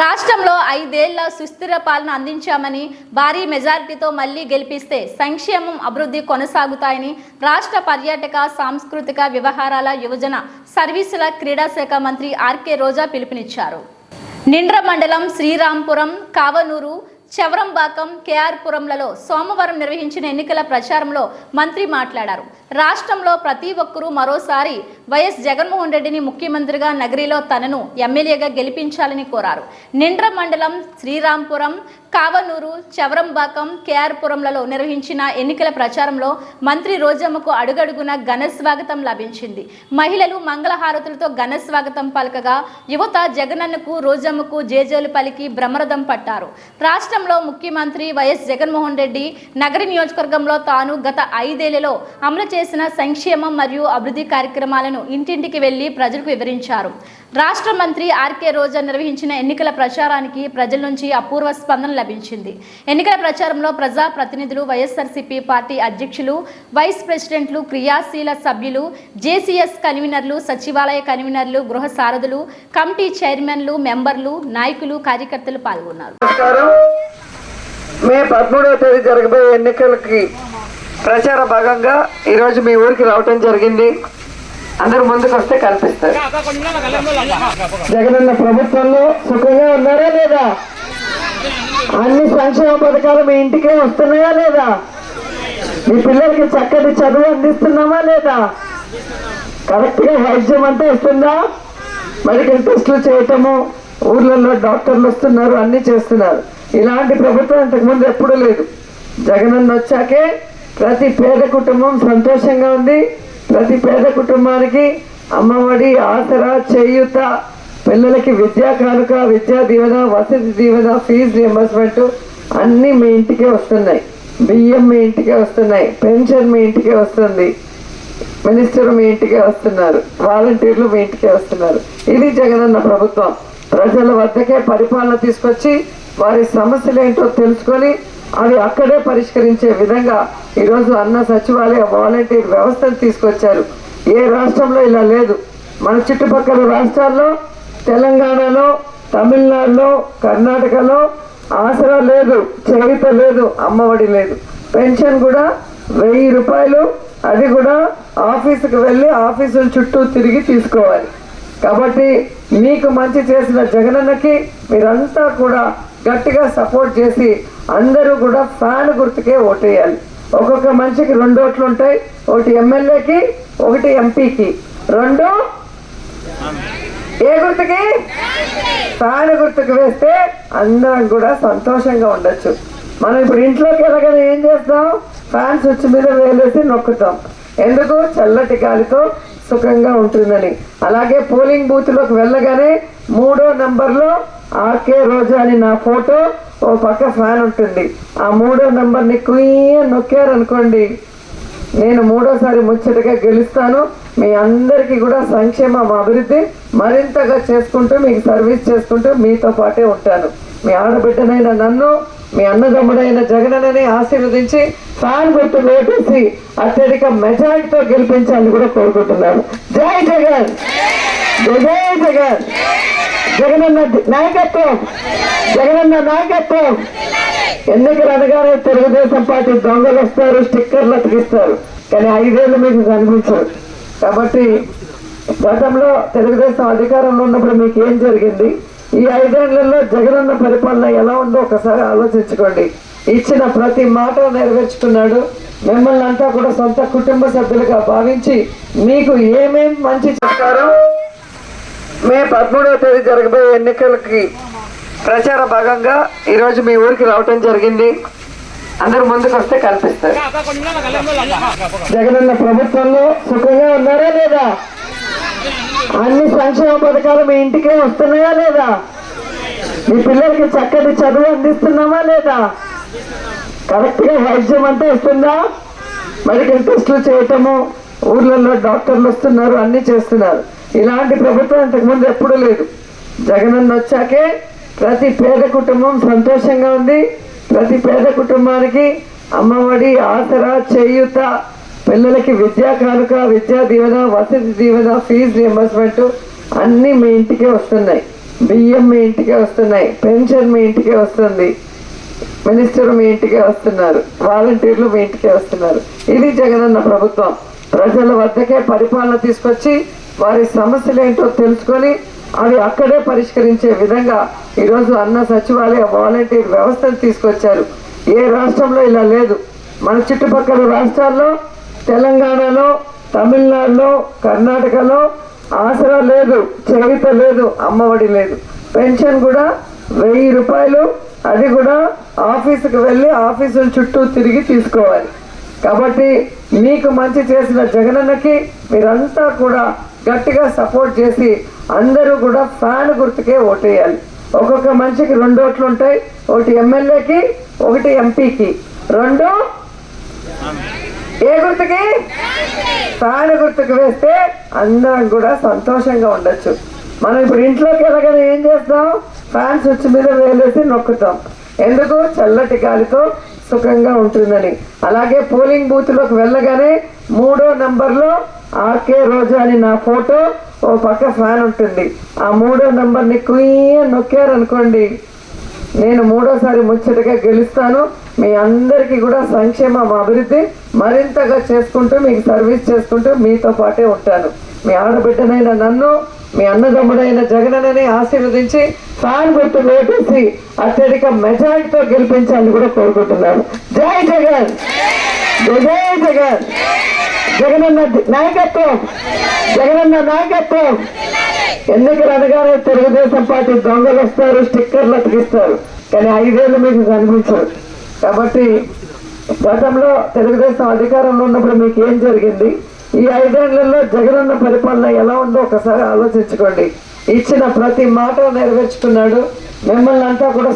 రాష్ట్రంలో ఐదేళ్ళ సుస్థిర పాలన అందించామని భారీ మెజారిటీతో మళ్ళీ గెలిపిస్తే సంక్షేమం అభివృద్ధి కొనసాగుతాయని రాష్ట్ర పర్యాటక సాంస్కృతిక వ్యవహారాల యువజన సర్వీసుల క్రీడా శాఖ మంత్రి ఆర్కే రోజా పిలుపునిచ్చారు. నిండ్ర మండలం శ్రీరాంపురం కావనూరు చవరంబాకం కేఆర్పురంలలో సోమవారం నిర్వహించిన ఎన్నికల ప్రచారంలో మంత్రి మాట్లాడారు. రాష్ట్రంలో ప్రతి ఒక్కరూ మరోసారి వైఎస్ జగన్మోహన్ రెడ్డిని ముఖ్యమంత్రిగా నగరిలో తనను ఎమ్మెల్యేగా గెలిపించాలని కోరారు. నిండ్ర మండలం శ్రీరాంపురం కావనూరు చవరంబాకం కేఆర్పురంలలో నిర్వహించిన ఎన్నికల ప్రచారంలో మంత్రి రోజమ్మకు అడుగడుగున ఘన స్వాగతం లభించింది. మహిళలు మంగళహారతులతో ఘన స్వాగతం పలకగా యువత జగనన్నకు రోజమ్మకు జేజేలు పలికి బ్రహ్మరథం పట్టారు. రాష్ట్రంలో ముఖ్యమంత్రి వైఎస్ జగన్మోహన్ రెడ్డి నగర నియోజకవర్గంలో తాను గత ఐదేళ్ళలో అమలు చేసిన సంక్షేమం మరియు అభివృద్ధి కార్యక్రమాలను ఇంటింటికి వెళ్ళి ప్రజలకు వివరించారు. రాష్ట్ర మంత్రి ఆర్కే రోజా నిర్వహించిన ఎన్నికల ప్రచారానికి ప్రజల నుంచి అపూర్వ స్పందన లభించింది. ఎన్నికల ప్రచారంలో ప్రజా ప్రతినిధులు వైఎస్ఆర్సీపీ పార్టీ అధ్యక్షులు వైస్ ప్రెసిడెంట్లు క్రియాశీల సభ్యులు జేసీఎస్ కన్వీనర్లు సచివాలయ కన్వీనర్లు గృహ సారథులు కమిటీ చైర్మన్లు మెంబర్లు నాయకులు కార్యకర్తలు పాల్గొన్నారు. మే పదమూడవ తేదీ జరగబోయే ఎన్నికలకి ప్రచార భాగంగా ఈరోజు మీ ఊరికి రావటం జరిగింది. అందరు ముందుకు వస్తే కనిపిస్తారు. జగనన్న ప్రభుత్వంలో సుఖంగా ఉన్నారా లేదా? అన్ని సంక్షేమ పథకాలు మీ ఇంటికే వస్తున్నాయా లేదా? మీ పిల్లలకి చక్కటి చదువు అందిస్తున్నామా లేదా? కరెక్ట్గా వైద్యం అంతా ఇస్తుందా మెడికల్ టెస్టులు చేయటము ఊర్లలో డాక్టర్లు వస్తున్నారు అన్ని చేస్తున్నారు. ఇలాంటి ప్రభుత్వం ఇంతకుముందు ఎప్పుడూ లేదు. జగనన్న వచ్చాకే ప్రతి పేద కుటుంబం సంతోషంగా ఉంది. ప్రతి పేద కుటుంబానికి అమ్మఒడి ఆసరా చేయూత పిల్లలకి విద్యా కానుక విద్యా దీవెన వసతి దీవెన ఫీజు రియంబర్స్మెంట్ అన్నీ మీ ఇంటికే వస్తున్నాయి. బియ్యం మీ ఇంటికే వస్తున్నాయి. పెన్షన్ మీ ఇంటికే వస్తుంది. మినిస్టర్ మీ ఇంటికే వస్తున్నారు. వాలంటీర్లు మీ ఇంటికే వస్తున్నారు. ఇది జగనన్న ప్రభుత్వం. ప్రజల వద్దకే పరిపాలన తీసుకొచ్చి వారి సమస్యలు ఏంటో తెలుసుకొని అవి అక్కడే పరిష్కరించే విధంగా ఈరోజు అన్న సచివాలయ వాలంటీర్ వ్యవస్థను తీసుకొచ్చారు. ఏ రాష్ట్రంలో ఇలా లేదు. మన చుట్టుపక్కల రాష్ట్రాల్లో తెలంగాణలో తమిళనాడులో కర్ణాటకలో ఆసరా లేదు చేయుత లేదు అమ్మఒడి లేదు. పెన్షన్ కూడా వెయ్యి రూపాయలు అది కూడా ఆఫీసుకు వెళ్ళి ఆఫీసుల చుట్టూ తిరిగి తీసుకోవాలి. కాబట్టి మీకు మంచి చేసిన జగనన్నకి మీరంతా కూడా గట్టిగా సపోర్ట్ చేసి అందరూ కూడా ఫ్యాన్ గుర్తుకే ఓటేయాలి. ఒక్కొక్క మనిషికి రెండు ఓట్లు ఉంటాయి. ఒకటి ఎమ్మెల్యేకి ఒకటి ఎంపీకి. రెండు? ఏ గుర్తుకి? ఫ్యాన్ గుర్తుకు వేస్తే అందరం కూడా సంతోషంగా ఉండొచ్చు. మనం ఇప్పుడు ఇంట్లోకి వెళ్ళగానే ఏం చేస్తాం? ఫ్యాన్ స్విచ్ మీద వేలేసి నొక్కుతాం. ఎందుకు? చల్లటి గాలితో సుఖంగా ఉంటుందని. అలాగే పోలింగ్ బూత్లోకి వెళ్ళగానే మూడో నంబర్లో ఆర్కే రోజా అని నా ఫోటో ఓ పక్క ఫ్యాన్ ఉంటుంది. ఆ మూడో నంబర్ని కుయ్య నొక్కారనుకోండి. నేను మూడోసారి ముచ్చటగా గెలుస్తాను. మీ అందరికీ కూడా సంక్షేమం అభివృద్ధి మరింతగా చేసుకుంటూ మీకు సర్వీస్ చేసుకుంటూ మీతో పాటే ఉంటాను. మీ ఆడబిడ్డనైన నన్ను మీ అన్నదమ్ముడైన జగనని ఆశీర్వదించి ఫ్యాన్ గుర్తు వేపేసి అత్యధిక మెజారిటీతో గెలిపించాలని కూడా కోరుకుంటున్నాను జై జగన్! జై జై జగన్! జగనన్న నాయకత్వం! జగనన్న నాయకత్వం! ఎన్నికలు అనగానే తెలుగుదేశం పార్టీ దొంగలు వస్తారు స్టిక్కర్లు అతికిస్తారు? కానీ ఐదేళ్ళు మీకు కనిపించరు. కాబట్టి గతంలో తెలుగుదేశం అధికారంలో ఉన్నప్పుడు మీకు ఏం జరిగింది? ఈ ఐదేళ్ళలో జగనన్న పరిపాలన ఎలా ఉందో ఒకసారి ఆలోచించుకోండి. ఇచ్చిన ప్రతి మాట నెరవేర్చుకున్నాడు. మిమ్మల్ని అంతా కూడా సొంత కుటుంబ సభ్యులుగా భావించి మీకు ఏమేం మంచి చెప్తారో మే పదమూడవ తేదీ జరగబోయే ఎన్నికలకి ప్రచార భాగంగా ఈరోజు మీ ఊరికి రావటం జరిగింది. అందరు ముందుకు వస్తే కనిపిస్తారు జగనన్న ప్రభుత్వంలో సుఖంగా ఉన్నారా లేదా? అన్ని సంక్షేమ పథకాలు మీ ఇంటికే వస్తున్నాయా లేదా? మీ పిల్లలకి చక్కటి చదువు అందిస్తున్నామా లేదా? కరెక్ట్గా వైద్యం అంతా ఇస్తుందా మెడికల్ టెస్టులు చేయటము ఊర్లలో డాక్టర్లు వస్తున్నారు అన్ని చేస్తున్నారు. ఇలాంటి ప్రభుత్వం ఇంతకుముందు ఎప్పుడూ లేదు. జగనన్న వచ్చాకే ప్రతి పేద కుటుంబం సంతోషంగా ఉంది. ప్రతి పేద కుటుంబానికి అమ్మఒడి ఆసరా చేయూత పిల్లలకి విద్యా కానుక విద్యా దీవెన వసతి దీవెన ఫీజు రియంబర్స్మెంట్ అన్నీ మీ ఇంటికే వస్తున్నాయి. బియ్యం మీ ఇంటికే వస్తున్నాయి. పెన్షన్ మీ ఇంటికే వస్తుంది. మినిస్టర్ మీ ఇంటికే వస్తున్నారు. వాలంటీర్లు మీ ఇంటికే వస్తున్నారు. ఇది జగనన్న ప్రభుత్వం. ప్రజల వద్దకే పరిపాలన తీసుకొచ్చి వారి సమస్యలు ఏంటో తెలుసుకొని అవి అక్కడే పరిష్కరించే విధంగా ఈరోజు అన్న సచివాలయ వాలంటీర్ వ్యవస్థను తీసుకొచ్చారు. ఏ రాష్ట్రంలో ఇలా లేదు. మన చుట్టుపక్కల రాష్ట్రాల్లో తెలంగాణలో తమిళనాడులో కర్ణాటకలో ఆసరా లేదు చేత లేదు అమ్మఒడి లేదు. పెన్షన్ కూడా వెయ్యి రూపాయలు అది కూడా ఆఫీసుకు వెళ్ళి ఆఫీసుల చుట్టూ తిరిగి తీసుకోవాలి. కాబట్టి మీకు మంచి చేసిన జగనన్నకి మీరంతా కూడా గట్టిగా సపోర్ట్ చేసి అందరూ కూడా ఫ్యాన్ గుర్తుకే ఓటేయాలి. ఒక్కొక్క మనిషికి రెండు ఓట్లు ఉంటాయి ఒకటి ఎమ్మెల్యేకి ఒకటి ఎంపీకి. రెండు ఏ గుర్తుకి? ఫ్యాన్ గుర్తుకు వేస్తే అందరం కూడా సంతోషంగా ఉండొచ్చు. మనం ఇప్పుడు ఇంట్లోకి వెళ్ళగానే ఏం చేస్తాం? ఫ్యాన్ స్విచ్ మీద వేలేసి నొక్కుతాం. ఎందుకు? చల్లటి గాలితో సుఖంగా ఉంటుందని. అలాగే పోలింగ్ బూత్లోకి వెళ్ళగానే మూడో నంబర్లో ఆర్కే రోజా అని నా ఫోటో ఓ పక్క ఫ్యాన్ ఉంటుంది. ఆ మూడో నంబర్ని కుయ్య నొక్కారనుకోండి. నేను మూడోసారి ముచ్చటగా గెలుస్తాను. మీ అందరికీ కూడా సంక్షేమం అభివృద్ధి మరింతగా చేసుకుంటూ మీకు సర్వీస్ చేసుకుంటూ మీతో పాటే ఉంటాను. మీ ఆడబిడ్డనైన నన్ను మీ అన్నదమ్ముడైన జగనని ఆశీర్వదించి ఫ్యాన్ గుర్తు వేపేసి అత్యధిక మెజారిటీతో గెలిపించాలని కూడా కోరుకుంటున్నాను. జై జగన్! జై జగన్! జగనన్న నాయకత్వం! జగనన్న నాయకత్వం! ఎన్నికలు అనగానే తెలుగుదేశం పార్టీ దొంగలు వస్తారు స్టిక్కర్లు అతికిస్తారు? కానీ ఐదేళ్ళు మీకు కనిపించరు. కాబట్టి గతంలో తెలుగుదేశం అధికారంలో ఉన్నప్పుడు మీకు ఏం జరిగింది? ఈ ఐదేళ్ళలో జగనన్న పరిపాలన ఎలా ఉందో ఒకసారి ఆలోచించుకోండి. ఇచ్చిన ప్రతి మాట నెరవేర్చుకున్నాడు. మిమ్మల్ని అంతా కూడా